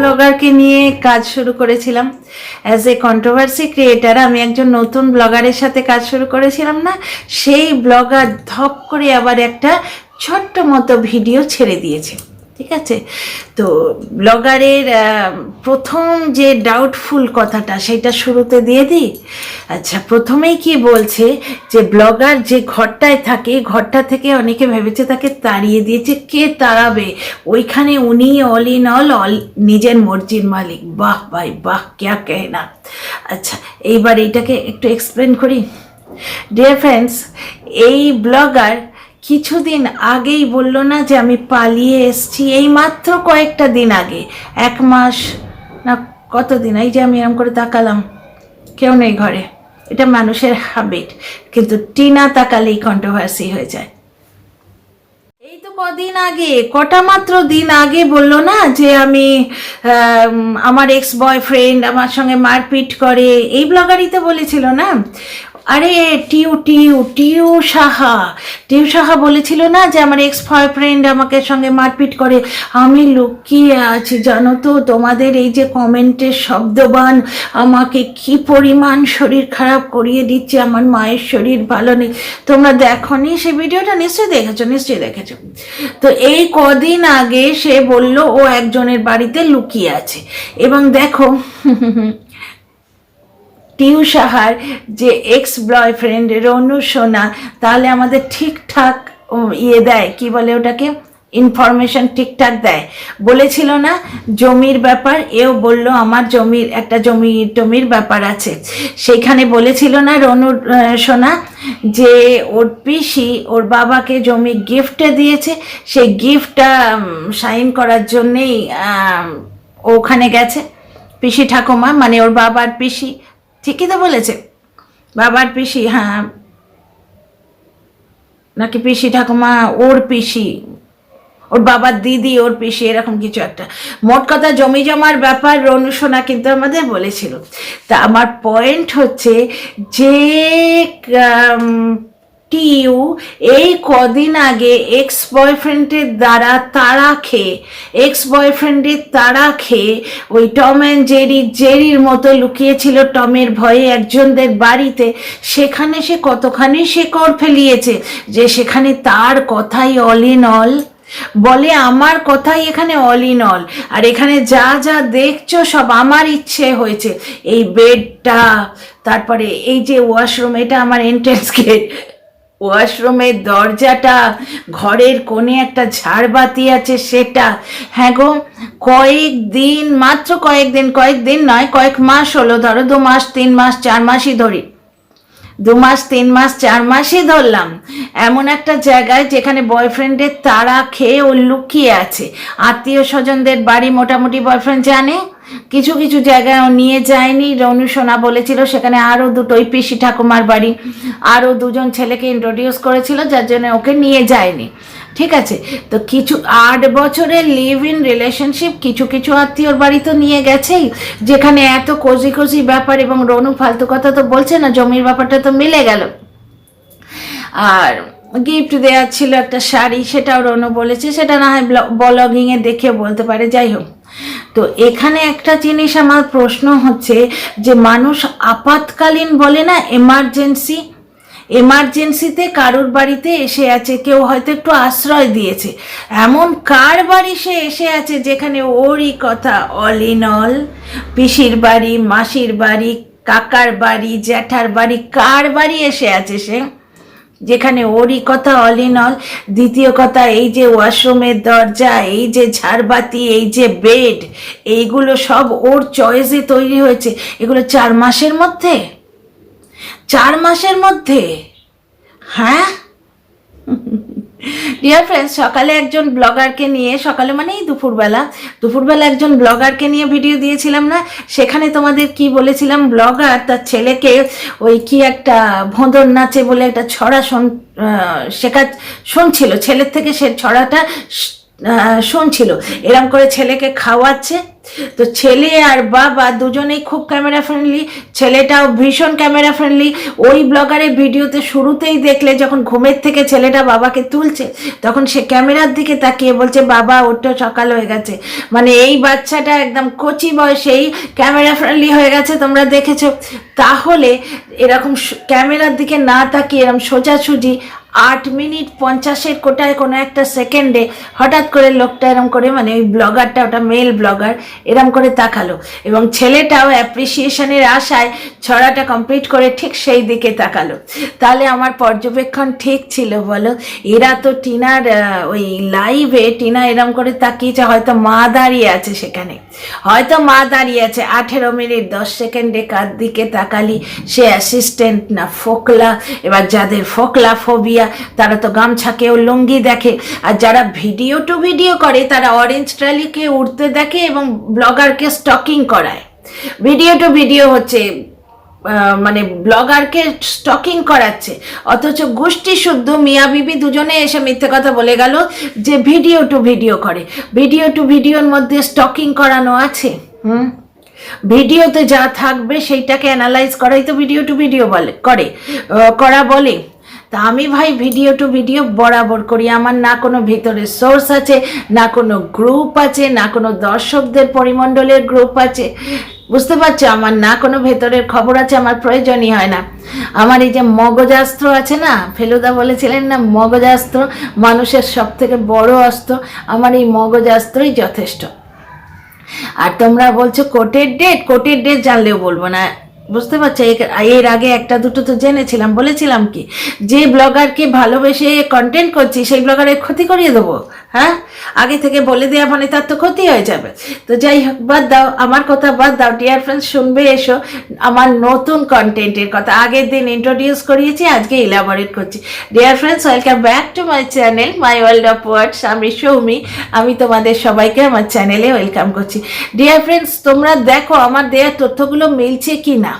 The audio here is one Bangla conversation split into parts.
ব্লগারকে নিয়ে কাজ শুরু করেছিলাম। অ্যাজ এ কন্ট্রোভার্সি ক্রিয়েটার আমি একজন নতুন ব্লগারের সাথে কাজ শুরু করেছিলাম না, সেই ব্লগার ধপ করে আবার একটা ছোট্ট মতো ভিডিও ছেড়ে দিয়েছে। ঠিক আছে? তো ব্লগারের প্রথম যে ডাউটফুল কথাটা সেটা শুরুতে দিয়ে দিই। আচ্ছা প্রথমেই কি বলছে যে ব্লগার যে ঘরটায় থাকে, ঘরটা থেকে অনেকে ভেবেছে তাকে তাড়িয়ে দিয়েছে, কে তাড়াবে? ওইখানে উনি অল ইন অল অল নিজের মর্জির মালিক। বাহ ভাই, বাহ, ক্যা কে না আচ্ছা এইবার এইটাকে একটু এক্সপ্লেন করি। ডিয়ার ফ্রেন্ডস এই ব্লগার কিছুদিন আগেই বলল না যে আমি পালিয়ে এসছি, এই মাত্র কয়েকটা দিন আগে। এক মাস না কতদিন? এই যে আমি এরম করে তাকালাম। কেউ নেই ঘরে। এটা মানুষের হ্যাবিট কিন্তু টিনা তাকালেই কন্ট্রোভার্সি হয়ে যায়। এই তো কদিন আগে, কটা মাত্র দিন আগে বলল না যে আমি আমার এক্স বয়ফ্রেন্ড আমার সঙ্গে মারপিট করে। এই ব্লগারই তো বলেছিল না? আরে, টিউ টিউ টিউ সাহা। টিউ সাহা বলেছিল না যে আমার এক্স বয়ফ্রেন্ড আমাকে সঙ্গে মারপিট করে? আমি লুকিয়ে আছি, জানো তো, তোমাদের এই যে কমেন্টের শব্দবান আমাকে কি পরিমাণ শরীর খারাপ করিয়ে দিচ্ছে, আমার মায়ের শরীর ভালো নেই। তোমরা দেখো নি সে ভিডিওটা? নিশ্চয়ই দেখেছ নিশ্চয়ই দেখেছ। তো এই কদিন আগে সে বলল, ও একজনের বাড়িতে লুকিয়ে আছে। এবং দেখো টিউ সাহার যে এক্স বয়ফ্রেন্ড রনু সোনা, তাহলে আমাদের ঠিকঠাক ইয়ে দেয়, কি বলে ওটাকে? ইনফরমেশন ঠিকঠাক দেয়। বলেছিল না, জমির ব্যাপার, এও বলল আমার জমির, একটা জমি টমির ব্যাপার আছে। সেইখানে বলেছিল না রনু সোনা, যে ওর পিসি, ওর বাবাকে জমি গিফটে দিয়েছে, সেই গিফটটা সাইন করার জন্যেই ওখানে গেছে। পিসি ঠাকুমা মানে ওর বাবার পিসি ঠিকই তো বলেছে। বাবার পিসি হ্যাঁ। নাকি পিসি ঠাকুমা, ওর পিসি, ওর বাবার দিদি, ওর পিসি, এরকম কিছু একটা। মোট কথা জমি জমার ব্যাপার রনুসোনা কিন্তু আমাদের বলেছিল। তা আমার পয়েন্ট হচ্ছে যে টিউ এই কদিন আগে এক্স বয়ফ্রেন্ডের দ্বারা তাড়া খেয়ে এক্স বয়ফ্রেন্ডের তাড়া খেয়ে ওই টম অ্যান্ড জেরি জেরির মতো লুকিয়েছিল টমের ভয়ে একজনদের বাড়িতে। সেখানে সে কতখানি শেকড় ফেলিয়েছে যে সেখানে তার কথাই অল ইন অল বলে, আমার কথাই এখানে অল ইন অল আর এখানে যা যা দেখছ সব আমার ইচ্ছে হয়েছে। এই বেডটা তারপরে এই যে ওয়াশরুম এটা আমার এন্ট্রেন্স গেট ওয়াশরুমের দরজাটা, ঘরের কোণে একটা ঝাড়বাতি আছে সেটা। হ্যাঁ গো, কয়েক দিন, মাত্র কয়েকদিন কয়েকদিন নয়, কয়েক মাস হলো, ধরো দু মাস, তিন মাস, চার মাসই ধরি। দু মাস, তিন মাস, চার মাসই ধরলাম। এমন একটা জায়গায় যেখানে বয়ফ্রেন্ডের তাড়া খেয়ে ও লুকিয়ে আছে। আত্মীয় স্বজনদের বাড়ি মোটামুটি বয়ফ্রেন্ড জানে? কিছু কিছু জায়গায় নিয়ে যায়নি। রনু সোনা বলেছিল সেখানে আরও দুটো ওই পিসি ঠাকুমার বাড়ি আরও দুজন ছেলেকে ইন্ট্রোডিউস করেছিল, যার জন্য ওকে নিয়ে যায়নি। ঠিক আছে? তো কিছু আট বছরের লিভ ইন রিলেশনশিপ কিছু কিছু আত্মীয়র বাড়ি তো নিয়ে গেছেই, যেখানে এত কোজি কোজি ব্যাপার এবং রনু ফালতু কথা তো বলছে না, জমির ব্যাপারটা তো মিলে গেল। আর গিফট দেওয়ার ছিল একটা শাড়ি, সেটাও রনু বলেছে, সেটা না হয় ব্লগিংয়ে দেখে বলতে পারে, যাই হোক। তো এখানে একটা জিনিস আমার প্রশ্ন হচ্ছে যে মানুষ আপাতকালীন বলে না এমার্জেন্সি এমার্জেন্সিতে কারোর বাড়িতে এসে আছে, কেউ হয়তো একটু আশ্রয় দিয়েছে। এমন কার বাড়ি সে এসে আছে যেখানে ওরই কথা অল ইন অল পিসির বাড়ি, মাসির বাড়ি, কাকার বাড়ি, জ্যাঠার বাড়ি, কার বাড়ি এসে আছে সে? যেখানে ওরই কথা অল ইন অল দ্বিতীয় কথা, এই যে ওয়াশরুমের দরজা, এই যে ঝাড়বাতি, এই যে বেড, এইগুলো সব ওর চয়েসে তৈরি হয়েছে। এগুলো চার মাসের মধ্যে? চার মাসের মধ্যে? হ্যাঁ? ডিয়ার ফ্রেন্ডস সকালে একজন ব্লগারকে নিয়ে, সকালে মানে এই দুপুরবেলা দুপুরবেলা একজন ব্লগারকে নিয়ে ভিডিও দিয়েছিলাম না? সেখানে তোমাদের কি বলেছিলাম? ব্লগার তার ছেলেকে ওই কি একটা ভোঁদর নাচে বলে একটা ছড়া শোন শেখা শুনছিল। ছেলের থেকে সে ছড়াটা শুনছিল। এরম করে ছেলেকে খাওয়াচ্ছে। তো ছেলে আর বাবা দুজনেই খুব ক্যামেরা ফ্রেন্ডলি ছেলেটাও ভীষণ ক্যামেরা ফ্রেন্ডলি ওই ব্লগারের ভিডিওতে শুরুতেই দেখলে যখন ঘুমের থেকে ছেলেটা বাবাকে তুলছে, তখন সে ক্যামেরার দিকে তাকিয়ে বলছে, বাবা ওটা সকাল হয়ে গেছে। মানে এই বাচ্চাটা একদম কচি বয়সেই ক্যামেরা ফ্রেন্ডলি হয়ে গেছে, তোমরা দেখেছ। তাহলে এরকম ক্যামেরার দিকে না তাকিয়ে এরকম সোজাসুজি আট মিনিট পঞ্চাশের কোটায় কোনো একটা সেকেন্ডে হঠাৎ করে লোকটা এরম করে মানে ওই ব্লগারটা, ওটা মেল ব্লগার, এরম করে তাকালো। এবং ছেলেটাও অ্যাপ্রিসিয়েশনের আশায় ছড়াটা কমপ্লিট করে ঠিক সেই দিকে তাকালো। তাহলে আমার পর্যবেক্ষণ ঠিক ছিল, বলো? এরা তো টিনার ওই লাইভে টিনা এরম করে তাকিয়েছে, হয়তো মা দাঁড়িয়ে আছে সেখানে। হয়তো মা দাঁড়িয়ে আছে, আঠেরো মিনিট, দশ সেকেন্ডে কার দিকে তাকালি? সে অ্যাসিস্ট্যান্ট না, ফোকলা। এবার যাদের ফোকলা ফোবিয়া তারা তো গামছাকেও লুঙ্গি দেখে। আর যারা ভিডিও টু ভিডিও করে, তারা অরেঞ্জ ট্রালিকে উঠতে দেখে এবং ব্লগারকে স্টকিং করায়। ভিডিও টু ভিডিও হচ্ছে মানে ব্লগারকে স্টকিং করাচ্ছে। অথচ গোষ্ঠী শুদ্ধ মিয়া বিবি দুজনে এসে মিথ্যে কথা বলে গেল যে ভিডিও টু ভিডিও করে। ভিডিও টু ভিডিওর মধ্যে স্টকিং করানো আছে? হুম? ভিডিওতে যা থাকবে, সেইটাকে অ্যানালাইজ করাই তো ভিডিও টু ভিডিও বলে, করে। করা বলে। তা আমি ভাই ভিডিও টু ভিডিও বরাবর করি। আমার না কোনো ভিতরে সোর্স আছে, না কোনো গ্রুপ আছে, না কোনো দর্শকদের পরিমণ্ডলের গ্রুপ আছে। বুঝতে পারছ? আমার না কোনো ভেতরের খবর আছে, আমার প্রয়োজনই হয় না। আমার এই যে মগজাস্ত্র আছে না, ফেলুদা বলেছিলেন না, মগজাস্ত্র মানুষের সব থেকে বড় অস্ত্র, আমার এই মগজাস্ত্রই যথেষ্ট। আর তোমরা বলছো কোর্টের ডেট কোর্টের ডেট জানলেও বলব না। বুঝতে পারছ? এর- আগে একটা দুটো তো জেনেছিলাম, বলেছিলাম কি? যে ব্লগারকে ভালোবেসে কন্টেন্ট করছি, সেই ব্লগারের ক্ষতি করিয়ে দেবো হ্যাঁ? আগে থেকে বলে দেওয়া মানে তার তো ক্ষতি হয়ে যাবে। তো যাই হোক, বাদ দাও, আমার কথা বাদ দাও। ডিয়ার ফ্রেন্ডস শুনবে, এসো। আমার নতুন কন্টেন্টের কথা আগের দিন ইন্ট্রোডিউস করিয়েছি, আজকে ইলাবোরেট করছি। Dear friends welcome back to my channel my world of words আমি সৌমি, আমি তোমাদের সবাইকে আমার চ্যানেলে ওয়েলকাম করছি। ডিয়ার ফ্রেন্ডস তোমরা দেখো, আমার দেওয়া তথ্যগুলো মিলছে কি না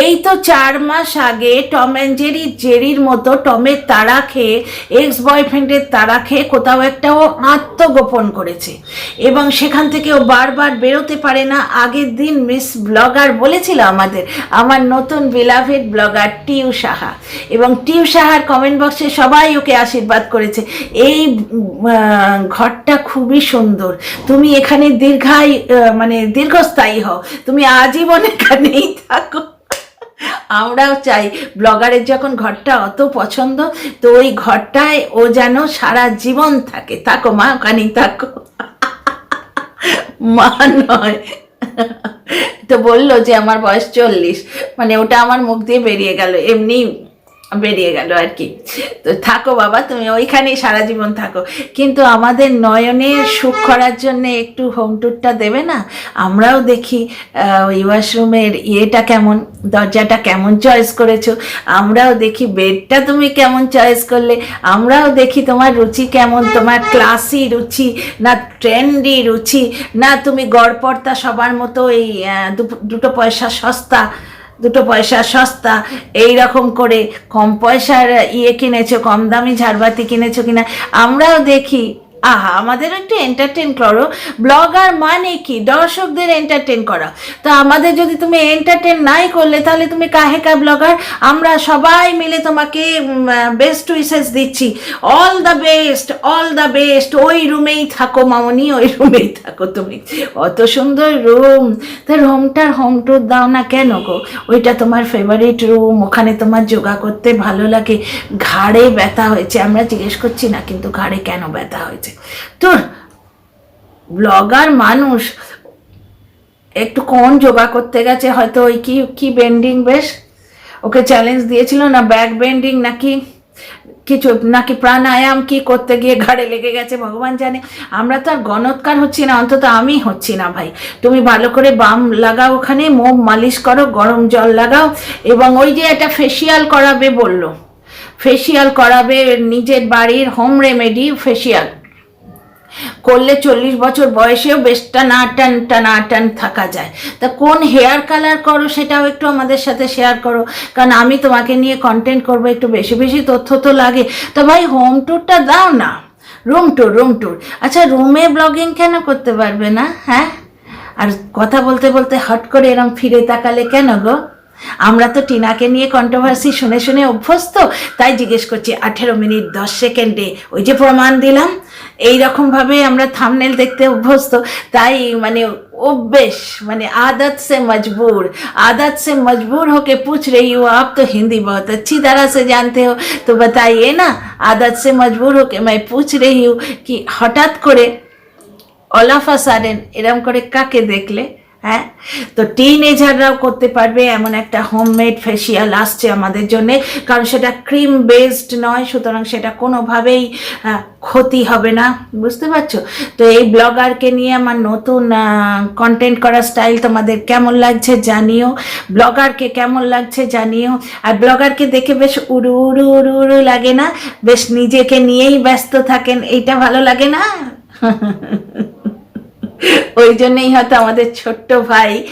এই তো চার মাস আগে টম অ্যান্ড জেরি, জেরির মতো টমের তারা খেয়ে এক্স বয়ফ্রেন্ডের তারা খেয়ে কোথাও একটা ও আত্মগোপন করেছে। এবং সেখান থেকে ও বারবার বেরোতে পারে না। আগের দিন মিস ব্লগার বলেছিল আমাদের, আমার নতুন বিলাভেড ব্লগার টিউ সাহা। এবং টিউ সাহার কমেন্ট বক্সে সবাই ওকে আশীর্বাদ করেছে। এই ঘরটা খুবই সুন্দর। তুমি এখানে দীর্ঘায় মানে দীর্ঘস্থায়ী হও। তুমি আজীবন এখানেই থাকো। আমরাও চাই। ব্লগারের যখন ঘরটা অত পছন্দ, তো ওই ঘরটায় ও যেন সারা জীবন থাকে। থাকো মা, ওখানেই থাকো। মা নয়। তো বলল যে, আমার বয়স চল্লিশ। মানে ওটা আমার মুখ দিয়ে বেরিয়ে গেল। এমনি বেরিয়ে গেল আর কি। তো থাকো বাবা, তুমি ওইখানেই সারা জীবন থাকো। কিন্তু আমাদের নয়নের সুখ করার জন্য একটু হোম ট্যুরটা দেবে না? আমরাও দেখি ওই ওয়াশরুমের ইয়েটা কেমন, দরজাটা কেমন চয়েস করেছ। আমরাও দেখি বেডটা তুমি কেমন চয়েস করলে। আমরাও দেখি তোমার রুচি কেমন, তোমার ক্লাসি রুচি, না ট্রেন্ডি রুচি, না তুমি গড়পড়তা সবার মতো এই দুটো পয়সা সস্তা। দুটো পয়সা সস্তা এই রকম করে কম পয়সার ইয়ে কিনেছো, কম দামি ঝাড়বাতি কিনেছো কিনা, আমরাও দেখি। আহা আমাদের একটু এন্টারটেন করো। ব্লগার মানে কি? দর্শকদের এন্টারটেন করা। তো আমাদের যদি তুমি এন্টারটেন নাই করলে, তাহলে তুমি কাহে কাহেকা ব্লগার আমরা সবাই মিলে তোমাকে বেস্ট উইসেস দিচ্ছি। All the best all the best ওই রুমেই থাকো মামনি, ওই রুমেই থাকো তুমি। অত সুন্দর রুম তা রুমটার হোম টুর দাও না কেন গো? ওইটা তোমার ফেভারিট রুম ওখানে তোমার যোগা করতে ভালো লাগে। ঘাড়ে ব্যথা হয়েছে। আমরা জিজ্ঞেস করছি না, কিন্তু ঘাড়ে কেন ব্যথা হয়েছে? তোর ব্লগার মানুষ, একটু কোন যোগা করতে গেছে, হয়তো ওই কি কি বেন্ডিং বেশ? ওকে চ্যালেঞ্জ দিয়েছিল না ব্যাক বেন্ডিং নাকি? কিছু নাকি প্রাণায়াম কি করতে গিয়ে ঘাড়ে লেগে গেছে, ভগবান জানে। আমরা তো আর গণৎকার হচ্ছি না, অন্তত আমি হচ্ছি না ভাই। তুমি ভালো করে বাম লাগাও ওখানে মোম মালিশ করো, গরম জল লাগাও, এবং ওই যে একটা ফেসিয়াল করাবে বলল। ফেসিয়াল করাবে, নিজের বাড়ির হোম রেমেডি ফেসিয়াল করলে চল্লিশ বছর বয়সেও বেশ টানা টান টানা টান থাকা যায়। তা কোন হেয়ার কালার করো সেটাও একটু আমাদের সাথে শেয়ার করো। কারণ আমি তোমাকে নিয়ে কন্টেন্ট করব, একটু বেশি বেশি তথ্য তো লাগে। তো ভাই হোম ট্যুরটা দাও না। রুম ট্যুর রুম ট্যুর আচ্ছা রুমে ব্লগিং কেন করতে পারবে না হ্যাঁ? আর কথা বলতে বলতে হট করে এরম ফিরে তাকালে কেন গো? আমরা তো টিনাকে নিয়ে কন্ট্রোভার্সি শুনে শুনে অভ্যস্ত তাই জিজ্ঞেস করছি আঠেরো মিনিট দশ সেকেন্ডে ওই যে প্রমাণ দিলাম এই রকমভাবে আমরা থামনেল দেখতে অভ্যস্ত তাই মানে অভ্যেস মানে आदत से मजबूर आदत से मजबूर होके पूछ रही हो आप तो हिंदी बहुत अच्छी तरह से जानते हो तो बताइए ना आदत से मजबूर होके मैं पूछ रही हूँ कि হঠাৎ করে অলাফা সারেন এরম করে কাকে দেখলে হ্যাঁ? তো টিন এজাররাও করতে পারবে, এমন একটা হোমমেড ফেসিয়াল আসছে আমাদের জন্য। কারণ সেটা ক্রিম বেসড নয়, সুতরাং সেটা কোনোভাবেই ক্ষতি হবে না। বুঝতে পারছ? তো এই ব্লগারকে নিয়ে আমার নতুন কন্টেন্ট করার স্টাইল তোমাদের কেমন লাগছে জানিও। ব্লগারকে কেমন লাগছে জানিও। আর ব্লগারকে দেখে বেশ উড়ু উড়ু উড়ু উড়ু লাগে না? বেশ নিজেকে নিয়েই ব্যস্ত থাকেন, এইটা ভালো লাগে না? ওই জন্যই হয়তো আমাদের ছোট্ট ভাই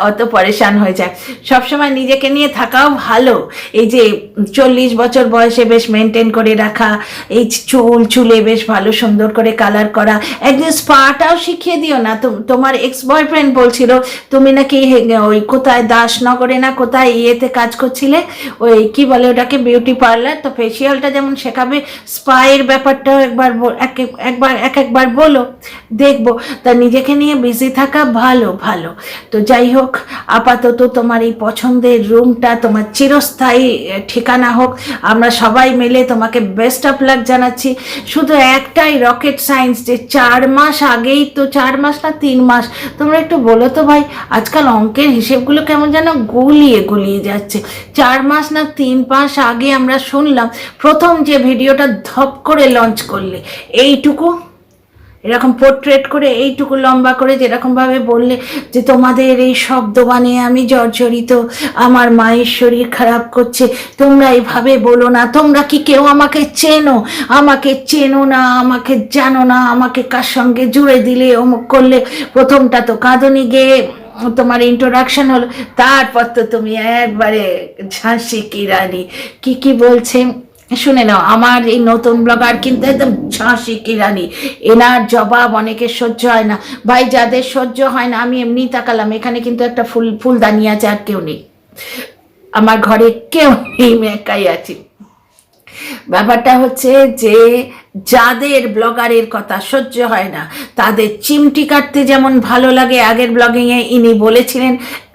অত পরেশান হয়ে যায়। সবসময় নিজেকে নিয়ে থাকাও ভালো। এই যে চল্লিশ বছর বয়সে বেশ মেনটেন করে রাখা, এই চুল চুলে বেশ ভালো সুন্দর করে কালার করা, একদিন স্পাটাও শিখিয়ে দিও না। তোমার এক্স বয়ফ্রেন্ড বলছিল, তুমি নাকি, ওই কোথায় দাসনগরে না কোথায় ইয়েতে কাজ করছিলে? ওই কি বলে ওটাকে বিউটি পার্লার তো ফেসিয়ালটা যেমন শেখাবে স্পায়ের ব্যাপারটাও একবার এক এক- একবার, এক একবার বলো। দেখব। তা নিজেকে নিয়ে বিজি থাকা ভালো ভালো। তো যাই হোক, আপাতত তোমার এই পছন্দের রুমটা তোমার চিরস্থায়ী ঠিকানা হোক। আমরা সবাই মিলে তোমাকে বেস্ট অফ লাক জানাচ্ছি। শুধু একটাই রকেট সায়েন্স যে চার মাস আগেই তো, চার মাস না, তিন মাস। তোমরা একটু বলো তো ভাই, আজকাল অঙ্কের হিসেবগুলো কেমন যেন গুলিয়ে গুলিয়ে যাচ্ছে। চার মাস না, তিন মাস আগে আমরা শুনলাম, প্রথম যে ভিডিওটা ধপ করে লঞ্চ করলে। এইটুকু? এরকম পোর্ট্রেট করে এইটুকু লম্বা করে যেরকমভাবে বললে যে তোমাদের এই শব্দ বানিয়ে আমি জর্জরিত, আমার মায়ের শরীর খারাপ করছে, তোমরা এইভাবে বলো না, তোমরা কি কেউ আমাকে চেনো? আমাকে চেনো না, আমাকে জানো না, আমাকে কার সঙ্গে জুড়ে দিলে, অমুক করলে? প্রথমটা তো কাঁদনি গিয়ে তোমার ইন্ট্রোডাকশন হলো, তারপর তো তুমি একবারে ঝাঁসি কি রানী? কি কি বলছে? শুনে নাও, আমার এই নতুন ব্লগার কিন্তু একদম ঝাঁসি কিরানি এনার জবাব অনেকের সহ্য হয় না। ভাই, যাদের সহ্য হয় না, আমি এমনি তাকালাম। এখানে কিন্তু একটা ফুল ফুল দানি আছে, আর কেউ নেই। আমার ঘরে কেউ নেই একাই আছি। ব্যাপারটা হচ্ছে যে যাদের ব্লগারের কথা সহ্য হয় না, তাদের চিমটি কাটতে যেমন ভালো লাগে, আগের ব্লগিংয়ে ইনি বলেছিলেন,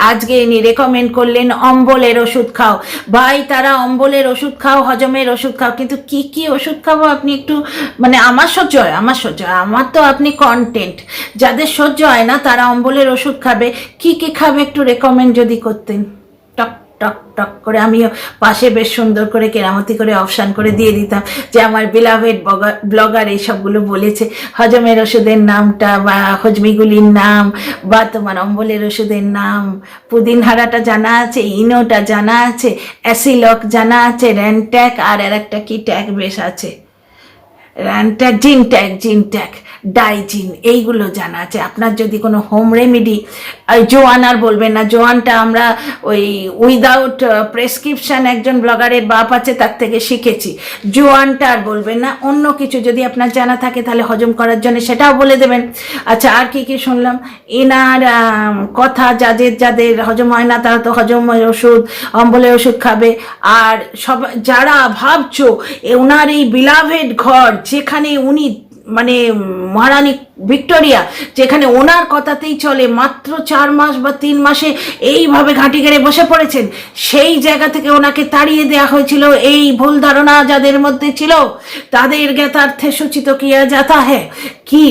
আজকে ইনি রেকমেন্ড করলেন অম্বলের ওষুধ খাও। ভাই, তারা অম্বলের ওষুধ খাও, হজমের ওষুধ খাও, কিন্তু কি কি ওষুধ খাব আপনি একটু মানে আমার সহ্য হয়, আমার সহ্য হয়, আমার তো আপনি কন্টেন্ট যাদের সহ্য হয় না, তারা অম্বলের ওষুধ খাবে, কি কি খাবে একটু রেকমেন্ড যদি করতেন? টক টক করে আমিও পাশে বেশ সুন্দর করে কেরামতি করে অপশান করে দিয়ে দিতাম যে আমার বিলাভেড ব্লগার এইসবগুলো বলেছে। হজমের ওষুধের নামটা বা হজমিগুলির নাম বা তোমার অম্বলের ওষুধের নাম। পুদিন হারাটা জানা আছে, ইনোটা জানা আছে, অ্যাসিলক জানা আছে র্যানট্যাক আর আর একটা কি ট্যাগ বেশ আছে? র্যানট্যাক জিন ট্যাগ জিন ট্যাগ ডাইজিন, এইগুলো জানা আছে। আপনার যদি কোনো হোম রেমেডি জোয়ান আর বলবেন না। জোয়ানটা আমরা ওই উইদাউট প্রেসক্রিপশান একজন ব্লগারের বাপ আছে, তার থেকে শিখেছি। জোয়ানটা আর বলবেন না। অন্য কিছু যদি আপনার জানা থাকে, তাহলে হজম করার জন্য সেটাও বলে দেবেন। আচ্ছা আর কি কি শুনলাম? এনার কথা, যাদের যাদের হজম হয় না, তারা তো হজম ওষুধ, অম্বলের ওষুধ খাবে। আর সব, যারা ভাবছ ওনার এই বিলাভেড ঘর, যেখানে উনি মানে মহারানী ভিক্টোরিয়া, যেখানে ওনার কথাতেই চলে, মাত্র চার মাস বা তিন মাসে এইভাবে ঘাঁটি গেড়ে বসে পড়েছেন, সেই জায়গা থেকে ওনাকে তাড়িয়ে দেওয়া হয়েছিল এই ভুল ধারণা যাদের মধ্যে ছিল, তাদের জ্ঞাতার্থে সূচিত কিয়া যাতা হ্যাঁ কি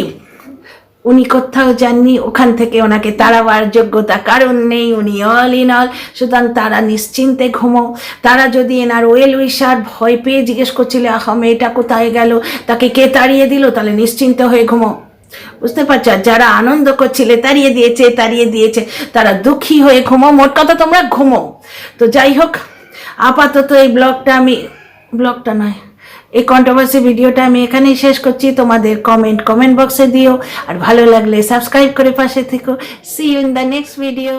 উনি কোথাও যাননি, ওখান থেকে ওনাকে তাড়াবার যোগ্যতা কারণ নেই, উনি অল ইন অল সুতরাং তারা নিশ্চিন্তে ঘুমো তারা যদি এনার ওয়েল উইশার ভয় পেয়ে জিজ্ঞেস করছিলে, আহ, মেয়েটা কোথায় গেল? তাকে কে তাড়িয়ে দিল? তাহলে নিশ্চিন্ত হয়ে ঘুমো। বুঝতে পারছ? যারা আনন্দ করছিলে, তাড়িয়ে দিয়েছে তাড়িয়ে দিয়েছে, তারা দুঃখী হয়ে ঘুমো। মোট কথা তোমরা ঘুমো। তো যাই হোক, আপাতত এই ব্লগটা আমি, ব্লগটা নয় এই কন্ট্রোভার্সি ভিডিওটা আমি এখানেই শেষ করছি। তোমাদের কমেন্ট কমেন্ট বক্সে দিও। আর ভালো লাগলে সাবস্ক্রাইব করে পাশে থেকো। See you in the next video